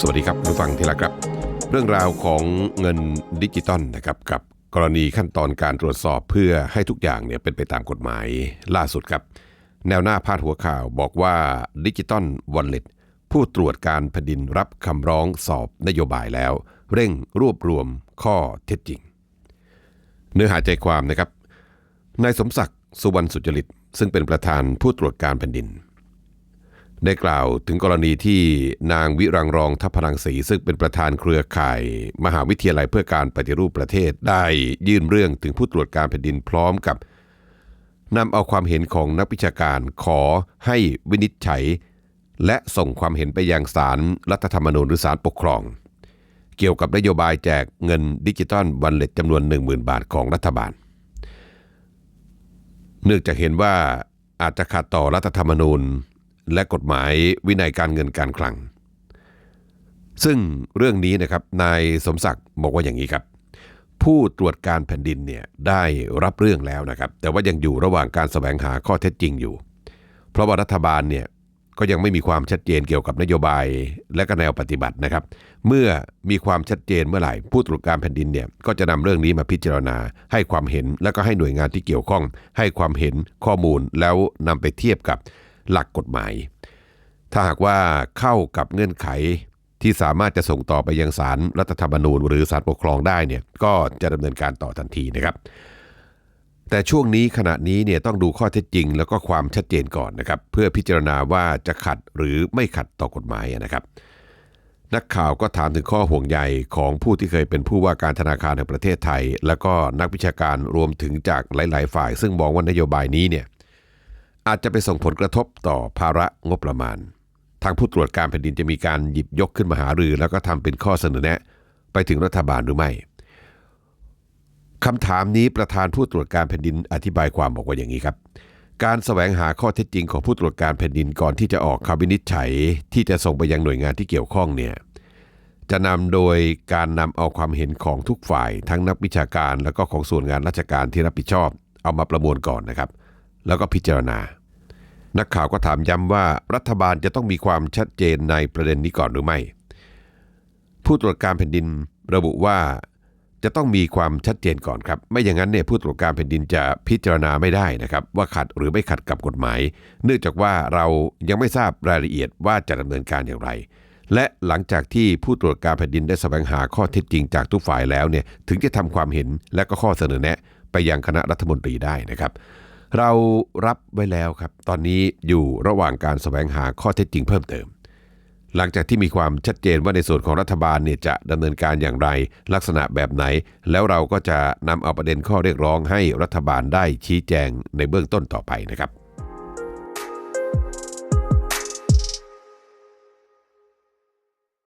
สวัสดีครับผู้ฟังที่รักครับ เรื่องราวของเงินดิจิตอลนะครับกับกรณีขั้นตอนการตรวจสอบเพื่อให้ทุกอย่างเนี่ยเป็นไปตามกฎหมายล่าสุดครับ แนวหน้าพาดหัวข่าวบอกว่าดิจิตอลวอลเล็ตผู้ตรวจการแผ่นดินรับคำร้องสอบนโยบายแล้ว เร่งรวบรวมข้อเท็จจริง เนื้อหาใจความนะครับนายสมศักดิ์สุวรรณสุจริต ซึ่งเป็นประธานผู้ตรวจการแผ่นดิน ได้กล่าวถึงกรณีที่นางวิรังรองทัพพลังศรีซึ่งเป็นประธานเครือข่าย มหาวิทยาลัยเพื่อการปฏิรูปประเทศได้ยื่นเรื่องถึงผู้ตรวจการแผ่นดินพร้อมกับนำเอาความเห็นของนักวิชาการขอให้วินิจฉัย และส่งความเห็นไปยังศาลรัฐธรรมนูญหรือศาลปกครอง เกี่ยวกับนโยบายแจกเงินดิจิตอลวันเล็ตจำนวน 10,000 บาทของรัฐบาล เนื่องจากเห็นว่าอาจจะขัดต่อรัฐธรรมนูญ และกฎหมายวินัยการเงินการคลัง ซึ่งเรื่องนี้นะครับนายสมศักดิ์บอกว่าอย่างนี้ครับ ผู้ตรวจการแผ่นดินเนี่ยได้รับเรื่องแล้วนะครับ แต่ว่ายังอยู่ระหว่างการแสวงหาข้อเท็จจริงอยู่ เพราะว่ารัฐบาลเนี่ยก็ยังไม่มีความชัดเจนเกี่ยวกับนโยบายและก็แนวปฏิบัตินะครับ เมื่อมีความชัดเจนเมื่อไหร่ ผู้ตรวจการแผ่นดินเนี่ยก็จะนำเรื่องนี้มาพิจารณา ให้ความเห็น แล้วก็ให้หน่วยงานที่เกี่ยวข้อง ให้ความเห็นข้อมูลแล้วนำไปเทียบกับ หลักกฎหมาย ถ้าหากว่าเข้ากับเงื่อนไขที่สามารถจะส่งต่อไปยังศาลรัฐธรรมนูญ หรือศาลปกครองได้เนี่ยก็จะดำเนินการต่อทันทีนะครับ แต่ช่วงนี้ขณะนี้เนี่ยต้องดูข้อเท็จจริง แล้วก็ความชัดเจนก่อนนะครับ เพื่อพิจารณาว่าจะขัดหรือไม่ขัดต่อกฎหมายนะครับ นักข่าวก็ถามถึงข้อห่วงใยของผู้ที่เคยเป็นผู้ว่าการธนาคารแห่งประเทศไทย แล้วก็นักวิชาการรวมถึงจากหลาย ๆ ฝ่าย ซึ่งมองว่านโยบายนี้เนี่ย อาจจะไปส่งผลกระทบต่อภาระงบประมาณ ทางผู้ตรวจการแผ่นดินจะมีการหยิบยกขึ้นมาหารือ แล้วก็ทำเป็นข้อเสนอแนะ ไปถึงรัฐบาลหรือไม่คำถามนี้ประธานผู้ตรวจการแผ่นดินอธิบายความบอกว่าอย่างนี้ครับ การแสวงหาข้อเท็จจริงของผู้ตรวจการแผ่นดินก่อนที่จะออกคำวินิจฉัย ที่จะส่งไปยังหน่วยงานที่เกี่ยวข้องเนี่ยจะนำโดยการนำเอาความเห็นของทุกฝ่าย ทั้งนักวิชาการ แล้วก็ของส่วนงานราชการที่รับผิดชอบ เอามาประมวลก่อนนะครับ แล้วก็พิจารณา นักข่าวก็ถามย้ำว่ารัฐบาลจะต้องมีความชัดเจนในประเด็นนี้ก่อนหรือไม่ ผู้ตรวจการแผ่นดินระบุว่าจะต้องมีความชัดเจนก่อนครับ ไม่อย่างนั้นเนี่ยผู้ตรวจการแผ่นดินจะพิจารณาไม่ได้นะครับ ว่าขัดหรือไม่ขัดกับกฎหมาย เนื่องจากว่าเรายังไม่ทราบรายละเอียดว่าจะดำเนินการอย่างไร และหลังจากที่ผู้ตรวจการแผ่นดินได้แสวงหาข้อเท็จจริงจากทุกฝ่ายแล้วเนี่ยถึงจะทำความเห็นและก็ข้อเสนอแนะ ไปยังคณะรัฐมนตรีได้นะครับ เรารับไว้แล้วครับ ตอนนี้อยู่ระหว่างการแสวงหาข้อเท็จจริงเพิ่มเติม หลังจากที่มีความชัดเจนว่าในส่วนของรัฐบาลเนี่ยจะดำเนินการอย่างไร ลักษณะแบบไหน แล้วเราก็จะนำเอาประเด็นข้อเรียกร้องให้รัฐบาลได้ชี้แจงในเบื้องต้นต่อไปนะครับ